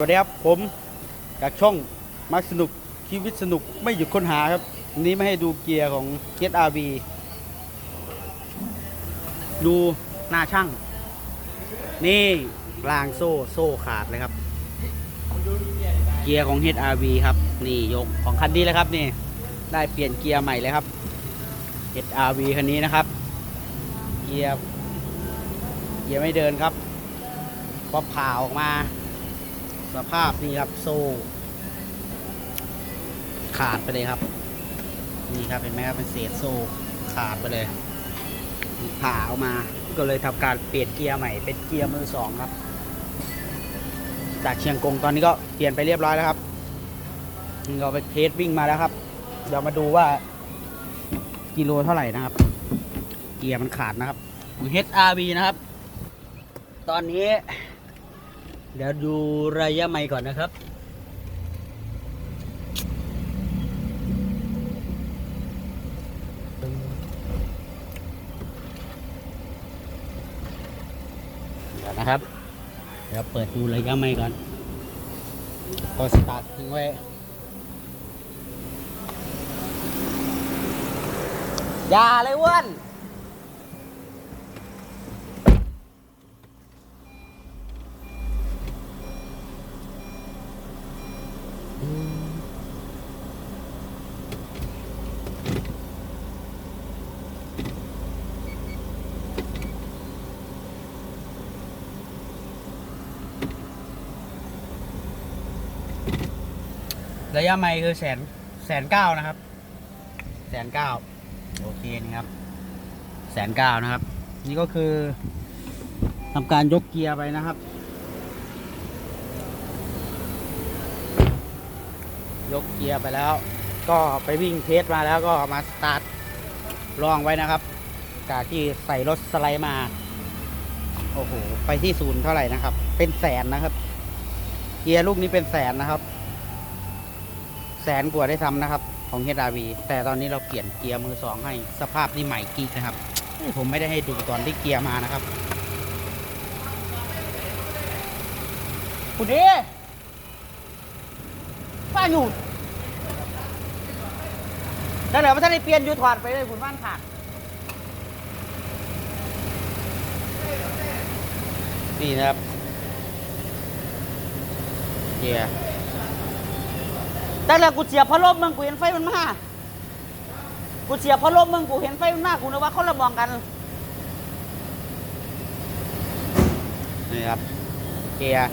สวัสดีครับผมจากช่องมักสนุกชีวิตสนุกไม่หยุดค้นหาครับวันนี้ม่ให้ดูเกียร์ของเกียร์อาร์บีดูหน้าช่าง นี่รางโซ่โซ่ขาดเลยครับ เกียร์ของ HRV ครับ นี่ยกของคันนี้เลยครับนี่ได้เปลี่ยนเกียร์ใหม่เลยครับ HRV คันนี้นะครับ เกียร์เกียร์ไม่เดินครับพอผ่าออกมา สภาพนี่ครับโซ่ ขาดไปเลยครับ นี่ครับเห็นไหมครับเป็นเศษโซ่ขาดไปเลยผ่าออกมา ก็เลยทำการเปลี่ยนเกียร์ใหม่เป็นเกียร์มือสองครับ จากเชียงกงตอนนี้ก็เปลี่ยนไปเรียบร้อยแล้วครับเราไปเทสวิ่งมาแล้วครับ เดี๋ยวมาดูว่ากิโลเท่าไหร่นะครับ เกียร์มันขาดนะครับ HRV นะครับ ตอนนี้ เดี๋ยวดูระยะไม่ก่อนนะครับ เดี๋ยวนะครับ เดี๋ยวเปิดดูระยะไม่ก่อนก็สตาร์ททิ้งไว้อย่าเลยอ้น ระยะไมคือแสนแสนเก้านะครับแสนเก้าโอเคนะครับแสนเก้านะครับ นี่ก็คือทำการยกเกียร์ไปนะครับ ยกเกียร์ไปแล้ว ก็ไปวิ่งเทสมาแล้วก็มาสตาร์ทลองไว้นะครับจากที่ใส่รถสไลด์มา โอ้โห ไปที่ศูนย์เท่าไหร่นะครับ เป็นแสนนะครับ เกียร์ลูกนี้เป็นแสนนะครับ แสนกว่าได้ทำนะครับ ของ HRV แต่ตอนนี้เราเปลี่ยนเกียร์มือสองให้สภาพนี่ใหม่กิ๊กนะครับเอ้ยผมไม่ได้ให้ดูตอนที่เกียร์มานะครับคุณเอป้าอยู่แล้วเดี๋ยวมันจะได้เปลี่ยนอยูถอดไปเลยคุณบ้านขาดนี่นะครับเกียร์ แต่แล้วกูเสียบพัดลมมึงกูเห็นไฟมันมากูเสียบพัดลมมึงกูเห็นไฟมันมากูนึกว่าเขาระมองกันนี่ครับเกียร์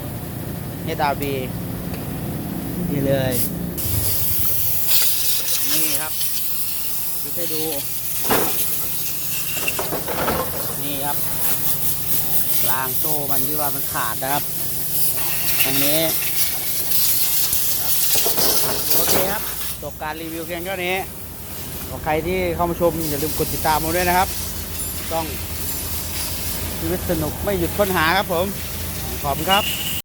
เฮดาบีนี่เลย นี่ครับดูให้ดู นี่ครับรางโซ่มันที่ว่ามันขาดนะครับอันนี้ โอเคครั บจบการรีวิวเพียงแค่นี้ขอใครที่เข้ามาชมอย่าลืมกดติดตามมาด้วยนะครับ ต้องชีวิตสนุกไม่หยุดค้นหาครับผม ขอบคุณครับ